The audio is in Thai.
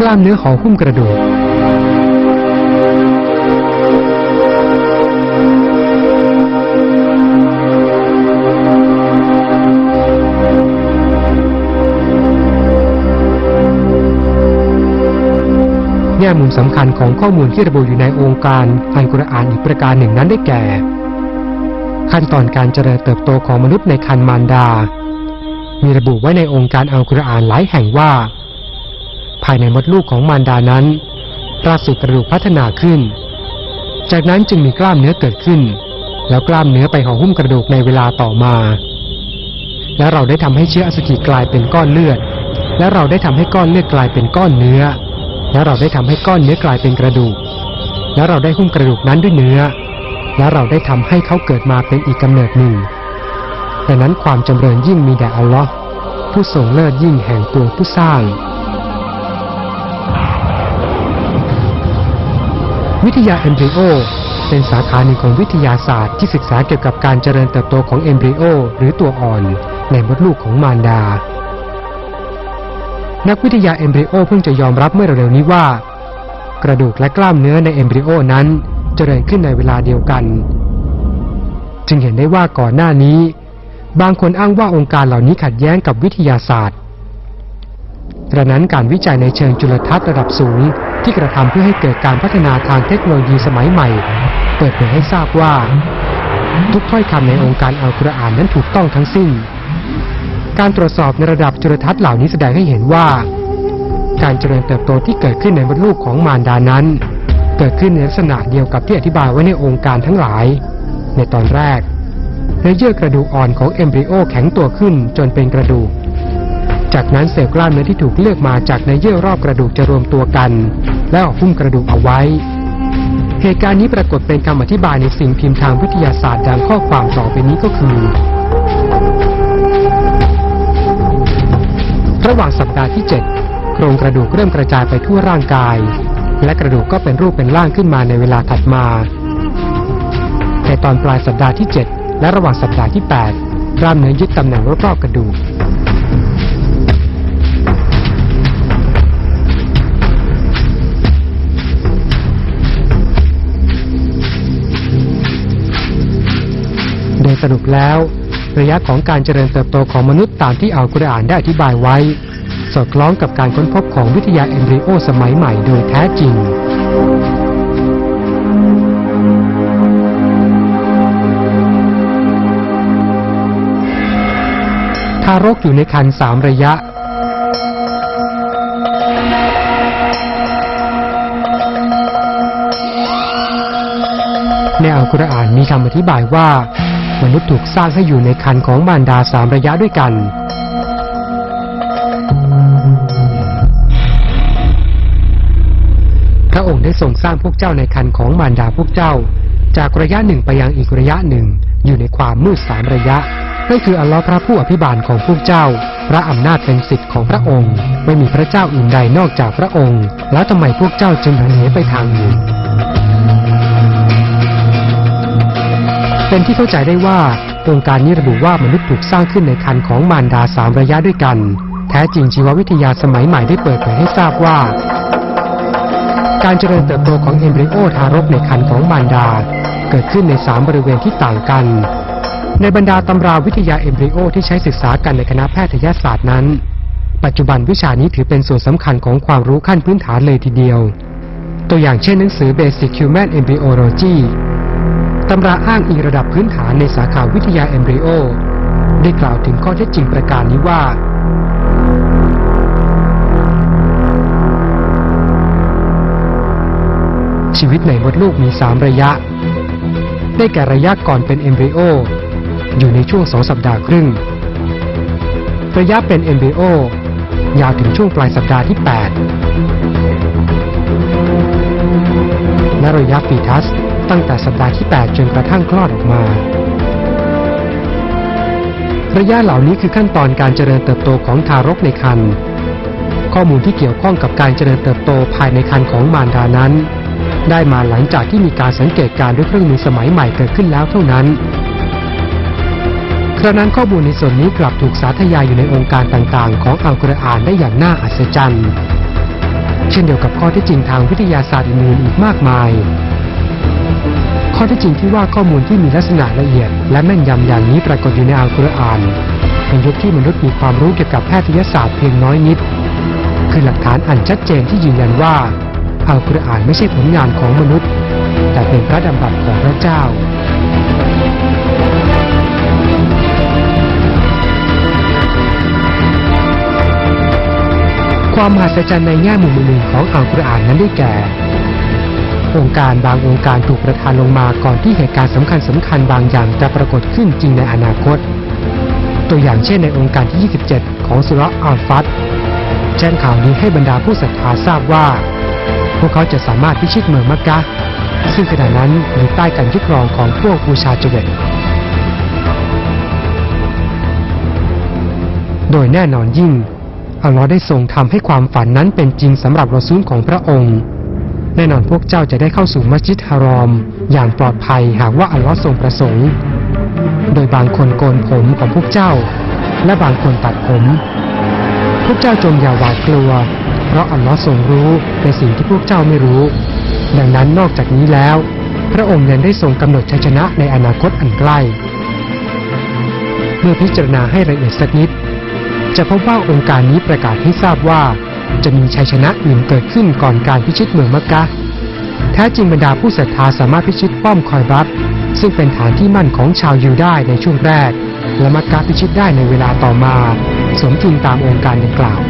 กล้ามเนื้อห่อหุ้มกระดูกแง่มุมสำคัญของข้อมูลที่ระบุอยู่ในองค์การอัลกุรอานอีกประการหนึ่งนั้นได้แก่ ขั้นตอนการเจริญเติบโตของมนุษย์ในคันมารดา มีระบุไว้ในองค์การอัลกุรอานหลายแห่งว่า ภายในมดลูกของมารดานั้นรากสูกระดูกพัฒนาขึ้น จากนั้นจึงมีกล้ามเนื้อเกิดขึ้น แล้วกล้ามเนื้อไปห่อหุ้มกระดูกในเวลาต่อมา และเราได้ทำให้เชื้ออสุจิกลายเป็นก้อนเลือด และเราได้ทำให้ก้อนเลือดกลายเป็นก้อนเนื้อ และเราได้ทำให้ก้อนเนื้อกลายเป็นกระดูก และเราได้หุ้มกระดูกนั้นด้วยเนื้อ และเราได้ทำให้เขาเกิดมาเป็นอีกกำเนิดหนึ่งดังนั้นความจำเริญยิ่งมีแด่อัลลอฮ์ผู้ทรงเลิศยิ่งแห่งตัวผู้สร้าง วิทยาเอมบริโอเป็นสาขาหนึ่งของวิทยาศาสตร์ที่ศึกษาเกี่ยวกับการเจริญเติบโตของเอมบริโอหรือตัวอ่อน ในมดลูกของมารดา นักวิทยาเอมบริโอเพิ่งจะยอมรับเมื่อเร็วๆนี้ว่า กระดูกและกล้ามเนื้อในเอมบริโอนั้นเจริญขึ้นในเวลาเดียวกัน จึงเห็นได้ว่าก่อนหน้านี้ บางคนอ้างว่าองค์การเหล่านี้ขัดแย้งกับวิทยาศาสตร์กระนั้นการวิจัยในเชิงจุลทรรศน์ระดับสูง ที่กระทำเพื่อให้เกิดการพัฒนาทางเทคโนโลยีสมัยใหม่ เปิดเผยให้ทราบว่า ทุกถ้อยคำในองค์การอัลกุรอานนั้นถูกต้องทั้งสิ้น การตรวจสอบในระดับจุลทรรศน์เหล่านี้แสดงให้เห็นว่า การเจริญเติบโตที่เกิดขึ้นในมดลูกของมารดานั้น เกิดขึ้นในลักษณะเดียวกับที่อธิบายไว้ในองค์การทั้งหลาย ในตอนแรกเนื้อเยื่อกระดูกอ่อนของเอมบริโอแข็งตัวขึ้นจนเป็นกระดูก จากนั้นเซลล์กล้ามเนื้อที่ถูกเลือกมาจากเนื้อเยื่อรอบกระดูกจะรวมตัวกัน และออกหุ้มกระดูกเอาไว้ เหตุการณ์นี้ปรากฏเป็นคำอธิบายในสิ่งพิมพ์ทางวิทยาศาสตร์ดังข้อความต่อไปนี้ก็คือ ระหว่างสัปดาห์ที่ 7 โครงกระดูกเริ่มกระจายไปทั่วร่างกาย และกระดูกก็เป็นรูปเป็นร่างขึ้นมาในเวลาถัดมาในตอนปลายสัปดาห์ที่ 7 และระหว่างสัปดาห์ที่ 8 กล้ามเนื้อยึดตำแหน่งรอบๆกระดูก สรุปแล้ว ระยะของการเจริญเติบโตของมนุษย์ตามที่อัลกุรอานได้อธิบายไว้ สอดคล้องกับการค้นพบของวิทยาเอมบริโอสมัยใหม่โดยแท้จริงทารกอยู่ในครรภ์สามระยะ ในอัลกุรอานมีคำอธิบายว่า มนุษย์ถูกสร้างให้อยู่ในคันของมารดาสามระยะด้วยกัน พระองค์ได้ทรงสร้างพวกเจ้าในคันของมารดาพวกเจ้า จากระยะหนึ่งไปยังอีกระยะหนึ่ง อยู่ในความมืดสามระยะนั่นคืออัลลอฮ์พระผู้อภิบาลของพวกเจ้า พระอำนาจเป็นสิทธิ์ของพระองค์ ไม่มีพระเจ้าอื่นใดนอกจากพระองค์ แล้วทำไมพวกเจ้าจึงหันเหไปทางอื่น เป็นที่เข้าใจได้ว่าองค์การนี้ระบุว่ามนุษย์ถูกสร้างขึ้นในคันของมารดาสามระยะด้วยกัน แท้จริงชีววิทยาสมัยใหม่ได้เปิดเผยให้ทราบว่า การเจริญเติบโตของเอมบริโอทารกในคันของมารดา เกิดขึ้นในสามบริเวณที่ต่างกัน ในบรรดาตำราวิทยาเอมบริโอที่ใช้ศึกษากันในคณะแพทยศาสตร์นั้น ปัจจุบันวิชานี้ถือเป็นส่วนสำคัญของความรู้ขั้นพื้นฐานเลยทีเดียว ตัวอย่างเช่นหนังสือ Basic Human Embryology ตำราอ้างอิงระดับพื้นฐานในสาขาวิทยาเอมบริโอ ได้กล่าวถึงข้อเท็จจริงประการนี้ว่า ชีวิตในมดลูกมีสามระยะ ได้แก่ระยะก่อนเป็นเอมบริโอ อยู่ในช่วงสองสัปดาห์ครึ่ง ระยะเป็นเอมบริโอยาวถึงช่วงปลายสัปดาห์ที่ 8 และระยะฟีทัส ตั้งแต่สัปดาห์ที่ 8 จนกระทั่งคลอดออกมา ระยะเหล่านี้คือขั้นตอนการเจริญเติบโตของทารกในครรภ์ข้อมูลที่เกี่ยวข้องกับการเจริญเติบโตภายในครรภ์ของมารดานั้น ได้มาหลังจากที่มีการสังเกตการด้วยเครื่องมือสมัยใหม่เกิดขึ้นแล้วเท่านั้นกระนั้นข้อมูลในส่วนนี้กลับถูกสาธยายอยู่ในองค์การต่างๆ ของอัลกุรอานได้อย่างน่าอัศจรรย์ เช่นเดียวกับข้อที่จริงทางวิทยาศาสตร์อื่นๆอีกมากมาย ข้อเที่จริงที่ว่าข้อมูลที่มีลักษณะละเอียด และแม่นยำอย่างนี้ปรากฏอยู่ในอัลกุรอานเป็นยุคที่มนุษย์มีความรู้เกี่ยวกับแพทยศาสตร์เพียงน้อยนิด คือหลักฐานอันชัดเจนที่ยืนยันว่าอัลกุรอานไม่ใช่ผลงานของมนุษย์ แต่เป็นพระดำรัสของพระเจ้าความมหัศจรรย์ในแง่มุมหนึ่งของอัลกุรอานนั้นได้แก่ องค์การบางองค์การถูกประทานลงมาก่อนที่เหตุการณ์สำคัญสำคัญบางอย่างจะปรากฏขึ้นจริงในอนาคต ตัวอย่างเช่นในองค์การที่ 27 ของสุรอัลฟัตแจ้งข่าวนี้ให้บรรดาผู้ศรัทธาทราบว่า พวกเขาจะสามารถพิชิตเมืองมักกะ ซึ่งขณะนั้นอยู่ใต้การยึดครองของพวกบูชาจเวตโดยแน่นอนยิ่งอัลลอฮ์ได้ทรงทำให้ความฝันนั้นเป็นจริงสำหรับรอซูลของพระองค์ แน่นอนพวกเจ้าจะได้เข้าสู่มัสยิดฮารอม อย่างปลอดภัยหากว่าอัลลอฮ์ทรงประสงค์ โดยบางคนโกนผมของพวกเจ้า และบางคนตัดผม พวกเจ้าจงอย่าหวาดกลัว เพราะอัลลอฮ์ทรงรู้ในสิ่งที่พวกเจ้าไม่รู้ ดังนั้นนอกจากนี้แล้ว พระองค์ยังได้ทรงกำหนดชัยชนะในอนาคตอันใกล้ เมื่อพิจารณาให้ละเอียดสักนิด จะพบว่าองค์การนี้ประกาศให้ทราบว่า จะมีชัยชนะอื่นเกิดขึ้นก่อนการพิชิตเมืองมักกะ แท้จริงบรรดาผู้ศรัทธาสามารถพิชิตป้อมคอยรัตซึ่งเป็นฐานที่มั่นของชาวยิวได้ในช่วงแรก และมักกะพิชิตได้ในเวลาต่อมา สมจริงตามองค์การดังกล่าว